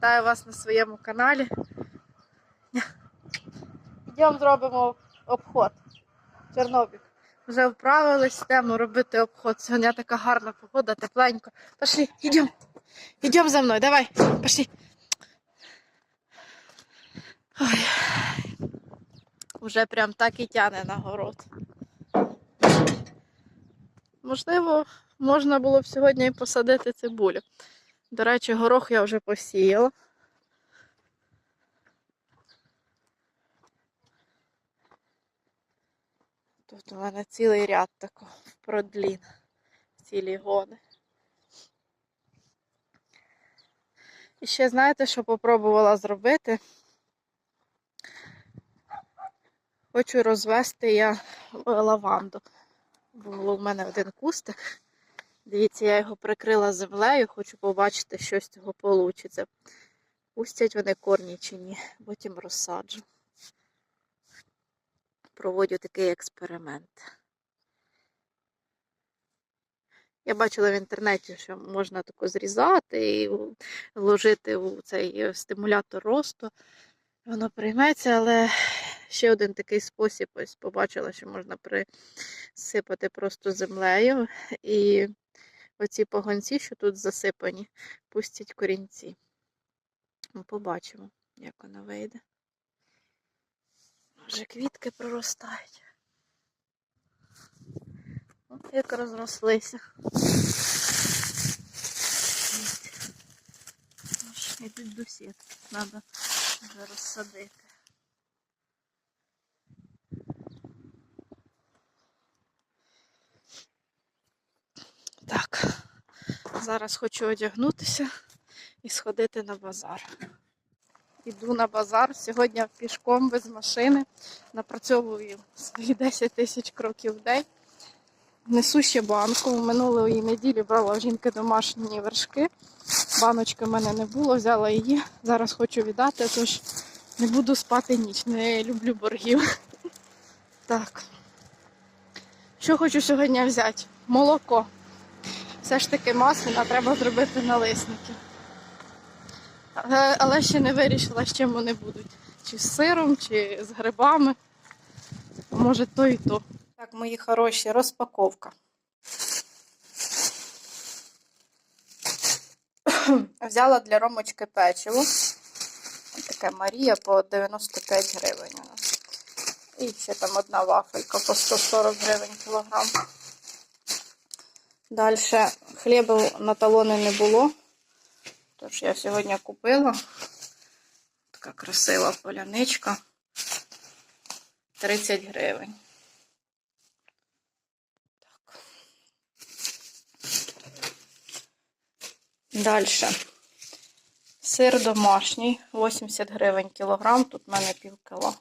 Вітаю вас на своєму каналі. Йдемо зробимо обход. Чорнобік. Вже вправились, йдемо робити обход. Сьогодні така гарна погода, тепленько. Пошли, йдемо. Йдемо за мною, давай, пошли. Ой. Уже прям так і тяне на город. Можливо, можна було б сьогодні і посадити цибулю. До речі, горох я вже посіяла. Тут у мене цілий ряд такого продлін, цілі гони. І ще знаєте, що попробувала зробити? Хочу розвести я лаванду. Було в мене один кустик. Дивіться, я його прикрила землею, хочу побачити, що з цього вийде. Пустять вони корні чи ні, потім розсаджу. Проводю такий експеримент. Я бачила в інтернеті, що можна тако зрізати і вложити у цей стимулятор росту. Воно прийметься, але ще один такий спосіб, ось побачила, що можна присипати просто землею і оці погонці, що тут засипані, пустять корінці. Ну, побачимо, як воно вийде. Вже квітки проростають. От як розрослися. Йдуть до сітки, треба вже розсадити. Так, зараз хочу одягнутися і сходити на базар. Іду на базар сьогодні пішком без машини. Напрацьовую свої 10 тисяч кроків в день. Несу ще банку. Минулої неділі брала у жінки домашні вершки. Баночки в мене не було, взяла її. Зараз хочу віддати, тож не буду спати ніч. Не люблю боргів. Так. Що хочу сьогодні взяти? Молоко. Все ж таки маслина, треба зробити налисники. Але, але ще не вирішила, з чим вони будуть. Чи з сиром, чи з грибами. Може, то і то. Так, мої хороші, розпаковка. Взяла для ромочки печиво. Таке Марія по 95 гривень. у нас. І ще там одна вафелька по 140 гривень кілограм. Далі хлібу на талони не було. Тож я сьогодні купила. Така красива поляничка. 30 гривень. Так. Далі. Сир домашній, 80 гривень кілограм, тут в мене пів кіла.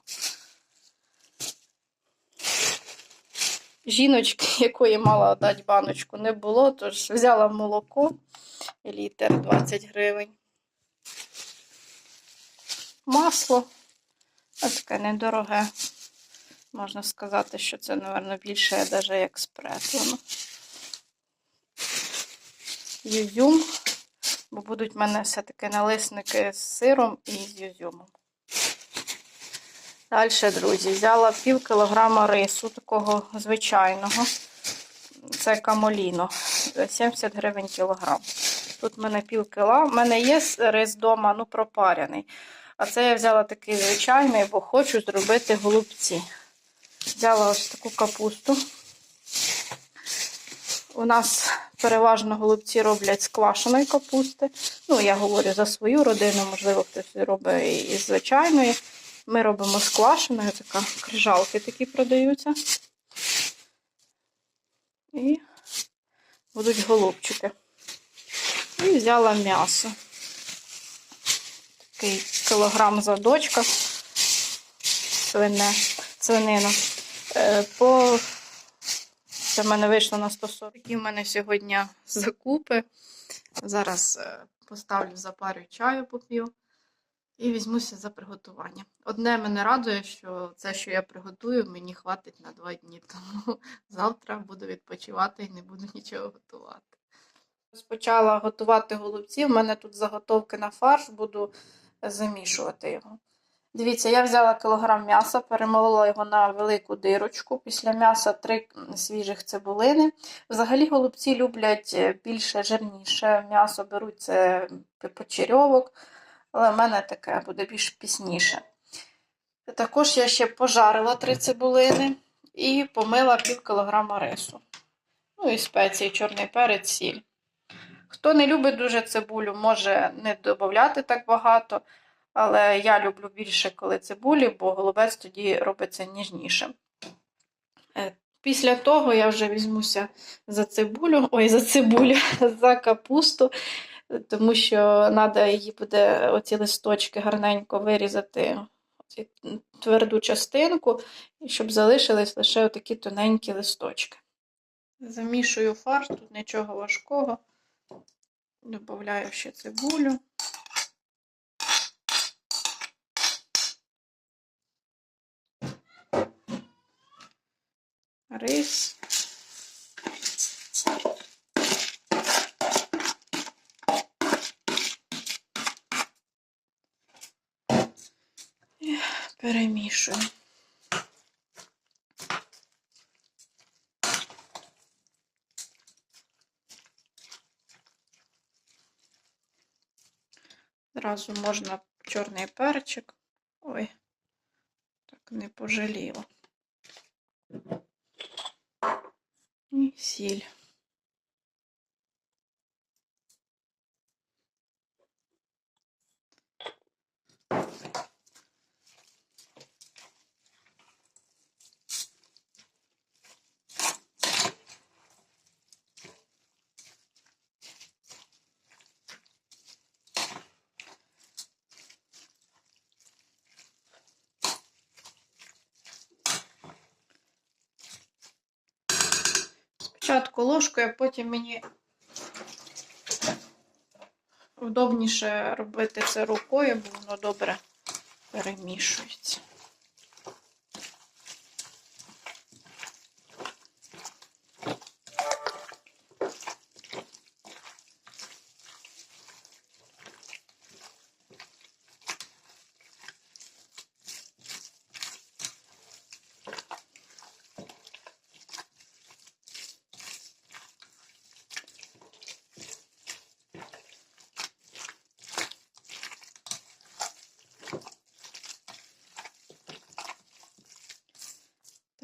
Жіночки, якої мала дати баночку, не було, тож взяла молоко, літр 20 гривень. Масло, ось таке недороге. Можна сказати, що це, мабуть, більше навіть як спред воно. Юзюм, бо будуть в мене все-таки налисники з сиром і з юзюмом. Далі, друзі, взяла пів кілограма рису, такого звичайного. Це камоліно. 70 гривень кілограм. Тут в мене пів кіла. У мене є рис вдома, ну пропарений. А це я взяла такий звичайний, бо хочу зробити голубці. Взяла ось таку капусту. У нас переважно голубці роблять з квашеної капусти. Ну, я говорю за свою родину, можливо, хтось робить і звичайної. Ми робимо з така крижалки такі продаються. І будуть голубчики. І взяла м'ясо. Такий кілограм задочка. Свине, свинина. Е, по... Це в мене вийшло на 140. Такі в мене сьогодні закупи. Зараз е, поставлю запарю чаю, поп'ю і візьмуся за приготування. Одне мене радує, що це, що я приготую, мені хватить на два дні, тому завтра буду відпочивати і не буду нічого готувати. Розпочала готувати голубці. У мене тут заготовки на фарш, буду замішувати його. Дивіться, я взяла кілограм м'яса, перемолола його на велику дирочку. Після м'яса три свіжих цибулини. Взагалі голубці люблять е, більше жирніше м'ясо, беруть це почерьовок, але в мене таке буде більш пісніше. Також я ще пожарила три цибулини і помила пів кілограма рису. Ну і спеції, чорний перець, сіль. Хто не любить дуже цибулю, може не додати так багато. Але я люблю більше, коли цибулі, бо голубець тоді робиться ніжніше. Е, Після того я вже візьмуся за цибулю, ой, за цибулю, за капусту, тому що треба її буде оці листочки гарненько вирізати тверду частинку, і щоб залишились лише отакі тоненькі листочки. Замішую фарш, тут нічого важкого. Добавляю ще цибулю. рис. перемішую. Зразу можна чорний перчик. Ой, так не пожаліло. І сіль. Спочатку ложкою, а потім мені удобніше робити це рукою, бо воно добре перемішується.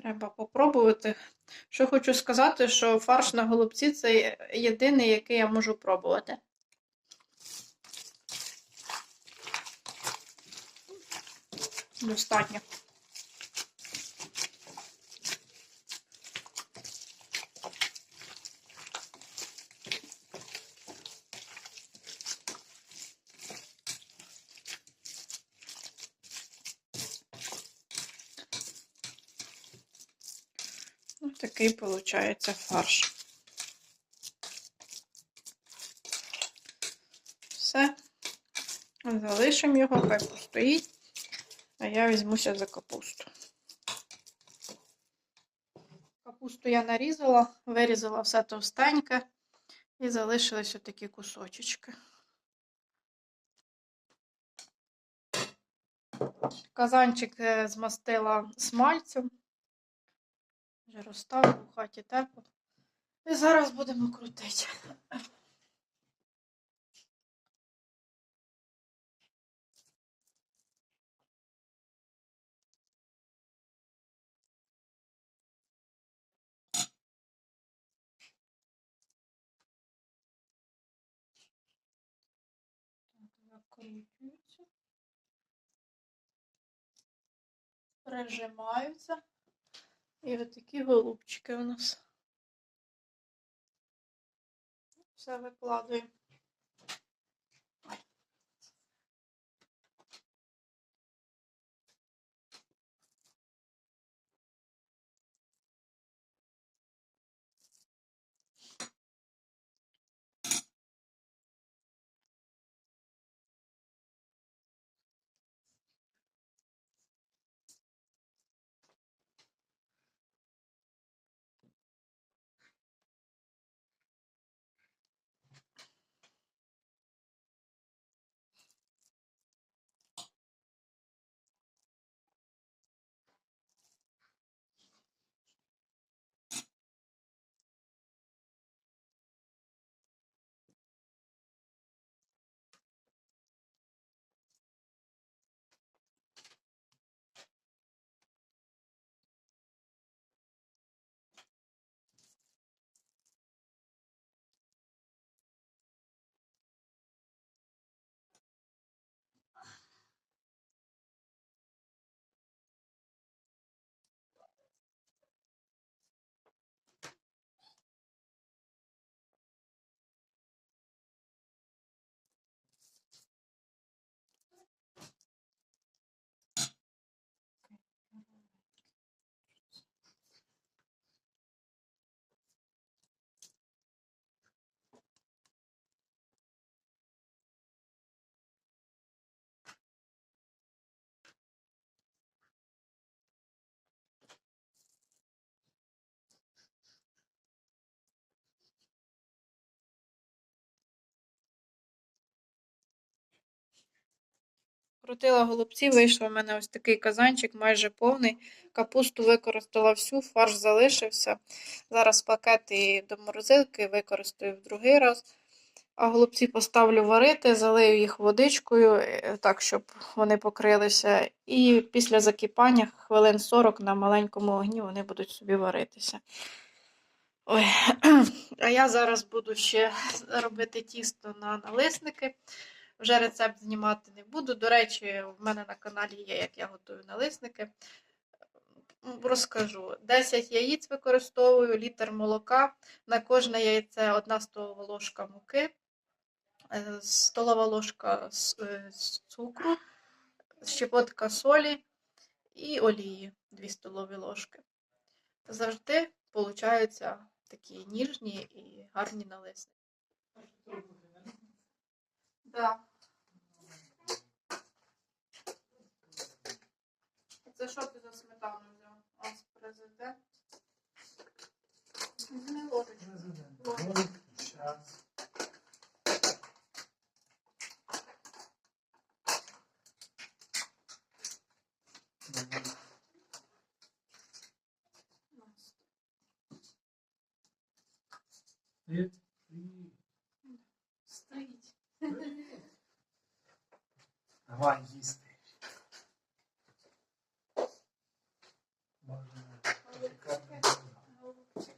Треба попробувати. Що хочу сказати, що фарш на голубці це єдиний, який я можу пробувати. Достатньо. Такий виходить фарш. Все. Залишимо його, хай постоїть, а я візьмуся за капусту. Капусту я нарізала, вирізала все товстеньке і залишились отакі кусочки. Казанчик е, змастила смальцем. Вже розставив у хаті тепло. І зараз будемо крутити. Прижимаються. І отакі голубчики у нас все викладуємо. Крутила голубці, вийшов у мене ось такий казанчик, майже повний. Капусту використала всю, фарш залишився. Зараз пакети до морозилки використаю в другий раз. А голубці поставлю варити, залию їх водичкою, е, так, щоб вони покрилися. І після закипання хвилин 40 на маленькому огні вони будуть собі варитися. Ой. А я зараз буду ще робити тісто на налисники. Вже рецепт знімати не буду. До речі, в мене на каналі є, як я готую налисники. Розкажу. 10 яєць використовую, літр молока. На кожне яйце 1 столова ложка муки, е, столова ложка е, цукру, щепотка солі і олії 2 столові ложки. Завжди получаються такі ніжні і гарні налисники. Да. Це що ти за сметану взяв? З президент. Візьми ложечку. Сейчас. Стоит. Стоїть. Давай їсти. Можна шикарно. Але таки. Молодці.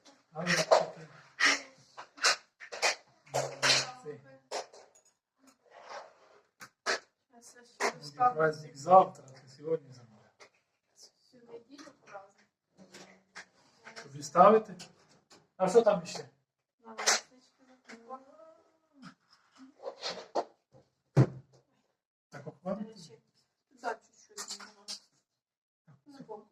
Буде праздник завтра, ти сьогодні замовляв. Всю неділю праздник. Тобі ставити? А що там ще? Налиснички запекла. Так речі, Да, чуть-чуть. Збоку.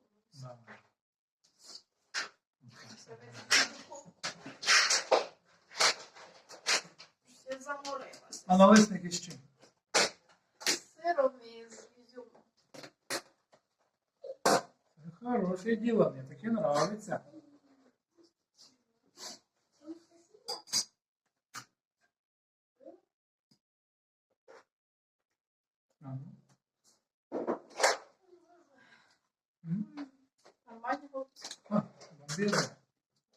А налисники з чим? Сиром і з ізюмом. Це Хороше діло, мені таке нравиться. А ну. М, Нормальні голубці. а, бомбезно.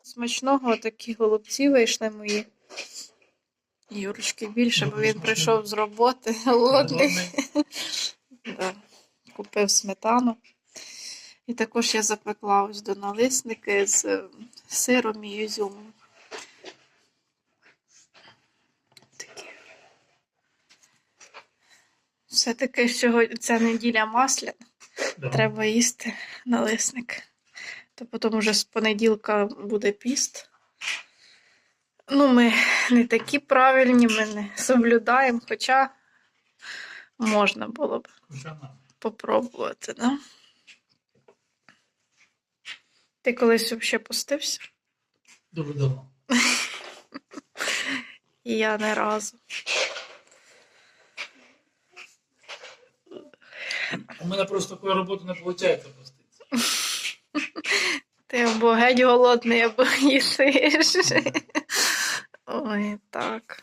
Смачного такі голубці вийшли мої. Юрочки більше, бо він прийшов з роботи голодний. Купив сметану. І також я запекла ось до налисники з е, сиром і ізюмом. Такі. Все-таки сьогодні ця неділя масляна. Да. Треба їсти налисник. То потім уже з понеділка буде піст. Ну, ми не такі правильні, ми не соблюдаємо, хоча можна було б попробувати, да? Ти колись взагалі постився? Дуже давно. Я не разу. У мене просто такої роботи не виходить проститися. Ти або геть голодний, або їсиш. Ой, так.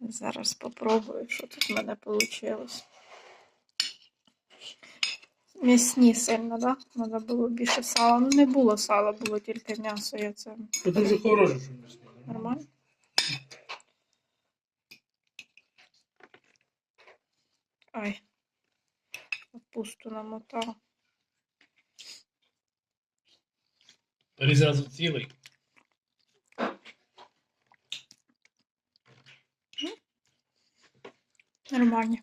Зараз попробую, що тут в мене вийшло. М'ясні сильно, так? Да? Треба було більше сала. Ну, не було сала, було тільки м'ясо. Я це Це дуже хороше, що ми нормально. Ай. Пусту намотала. Бери цілий. Нормально.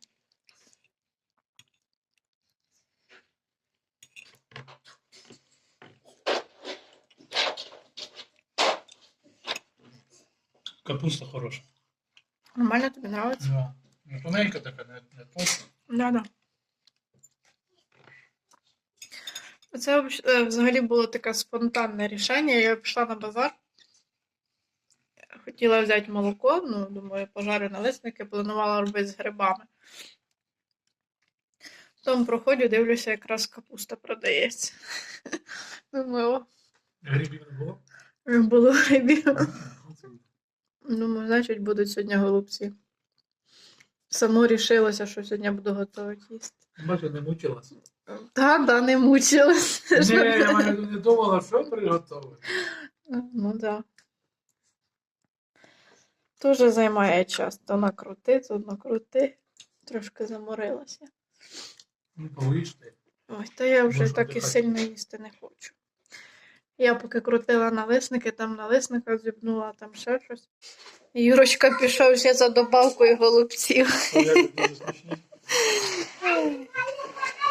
Капуста хороша. Нормально тобі нравиться? Да. Ну, тоненька така, не, не толста. Да, да. Це е, взагалі було таке спонтанне рішення. Я пішла на базар. Хотіла взяти молоко, ну, думаю, пожарю налисники, планувала робити з грибами. Потім проходжу, дивлюся, якраз капуста продається. Думаю, о, Грибів не було? не було грибів. Думаю, значить, будуть сьогодні голубці. Само рішилося, що сьогодні буду готувати їсти. Бачу, не мучилася. Та, да, не мучилась. Не, я не думала, що приготувати. Ну да. Дуже займає час. То накрути, то накрути. Трошки заморилася. Ну, поїжте. Ой, та я вже Можна так і дихати. сильно їсти не хочу. Я поки крутила налисники, там налисника зібнула, там ще щось. І Юрочка пішов ще за добавкою голубців. Поляки дуже смачні.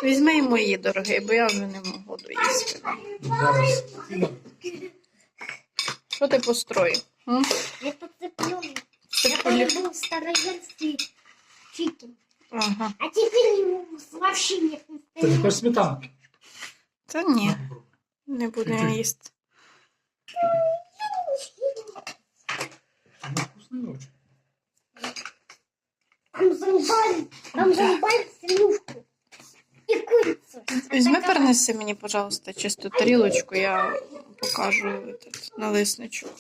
Візьми й мої, дорогий, бо я вже не можу доїсти. Зараз ціла. Що ти построїв? м? Это цыпленок. Це Это полі- был староверский чикен. Ага. А теперь его вообще нет. Це тепер сметанка. Та ні, На, попробуй. не буду я їсти. Там там. Візьми, перенеси мені, пожалуйста, чисту тарілочку, я покажу этот налисничок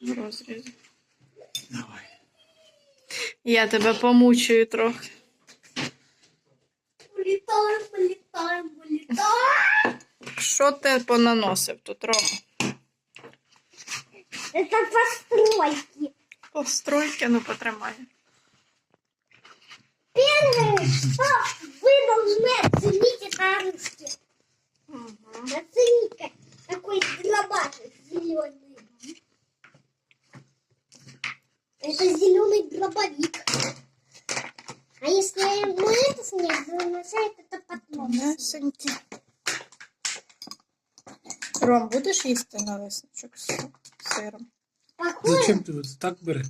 в розрізі. Давай. Я тебе помучую трохи. Улетаем, улетаем, улетаем. Що ти понаносив тут, Рома? Это постройки. Постройки, ну потримай. Первое, что вы должны оценить это оружие. Угу. Оцените, какой дробашек зеленый. Это зеленый дробовик. А если мы это снять, то означает это потом. Тонесенькі. Ром, будеш їсти налисничок з сиром? Зачем ти от так бери?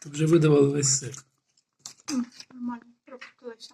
Ти вже видавали весь сир. Нормально, пропустилася.